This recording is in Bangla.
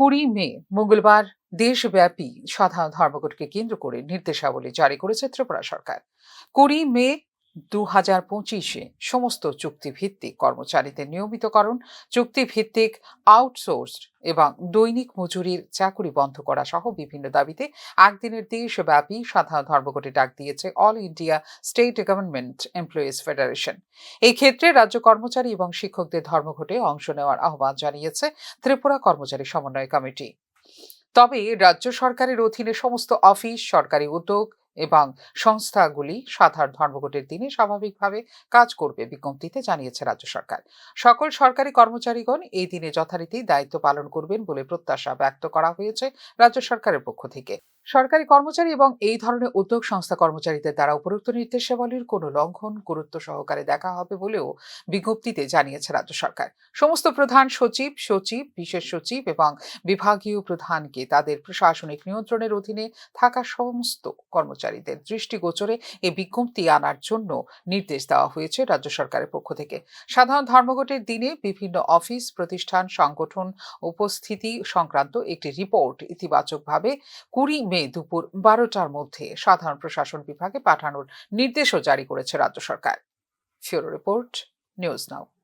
কুড়ি মে, মঙ্গলবার দেশব্যাপী সাধারণ ধর্মঘটকে কেন্দ্র করে নির্দেশাবলী জারি করেছে ত্রিপুরা সরকার। কুড়ি মে দু হাজার পঁচিশে সমস্ত চুক্তিভিত্তিক কর্মচারীদের নিয়মিতকরণ, চুক্তিভিত্তিক আউটসোর্স এবং দৈনিক মজুরির চাকুরি বন্ধ করা সহ বিভিন্ন দাবিতে একদিনের দেশব্যাপী সাধারণ ধর্মঘটে ডাক দিয়েছে all India state government employees federation. এই ক্ষেত্রে রাজ্য কর্মচারী এবং শিক্ষকদের ধর্মঘটে অংশ নেওয়ার আহ্বান জানিয়েছে ত্রিপুরা কর্মচারী সমন্বয় কমিটি। তবে রাজ্য সরকারের অধীনে সমস্ত অফিস, সরকারি উদ্যোগ এবং সংস্থাগুলি সাধারণ ধর্মঘটের দিনে স্বাভাবিকভাবে কাজ করবে বিজ্ঞপ্তিতে জানিয়েছে রাজ্য সরকার। সকল সরকারি কর্মচারীগণ এই দিনে যথারীতি দায়িত্ব পালন করবেন বলে প্রত্যাশা ব্যক্ত করা হয়েছে রাজ্য সরকারের পক্ষ থেকে। সরকারি কর্মচারী এবং এই ধরনের উদ্যোগ সংস্থা কর্মচারীদের দ্বারা উপরোক্ত নির্দেশাবলীর কোনো লঙ্ঘন, গুরুত্ব সহকারে দেখা হবে বলেও বিজ্ঞপ্তিতে জানিয়েছে রাজ্য সরকার। সমস্ত প্রধান সচিব সচিব, বিশেষ সচিব এবং বিভাগীয় প্রধানকে তাদের প্রশাসনিক নিয়ন্ত্রণের অধীনে থাকা সমস্ত কর্মচারীদের দৃষ্টিগোচরে এই বিজ্ঞপ্তি আনার জন্য নির্দেশ দেওয়া হয়েছে রাজ্য সরকারের পক্ষ থেকে। সাধারণ ধর্মঘটের দিনে বিভিন্ন অফিস, প্রতিষ্ঠান, সংগঠন, উপস্থিতি সংক্রান্ত একটি রিপোর্ট ইতিবাচকভাবে কুড়ি মে দুপুর বারোটার মধ্যে সাধারণ প্রশাসন বিভাগে পাঠানোর নির্দেশও জারি করেছে রাজ্য সরকার। ফিউরো রিপোর্ট, নিউজ নাও।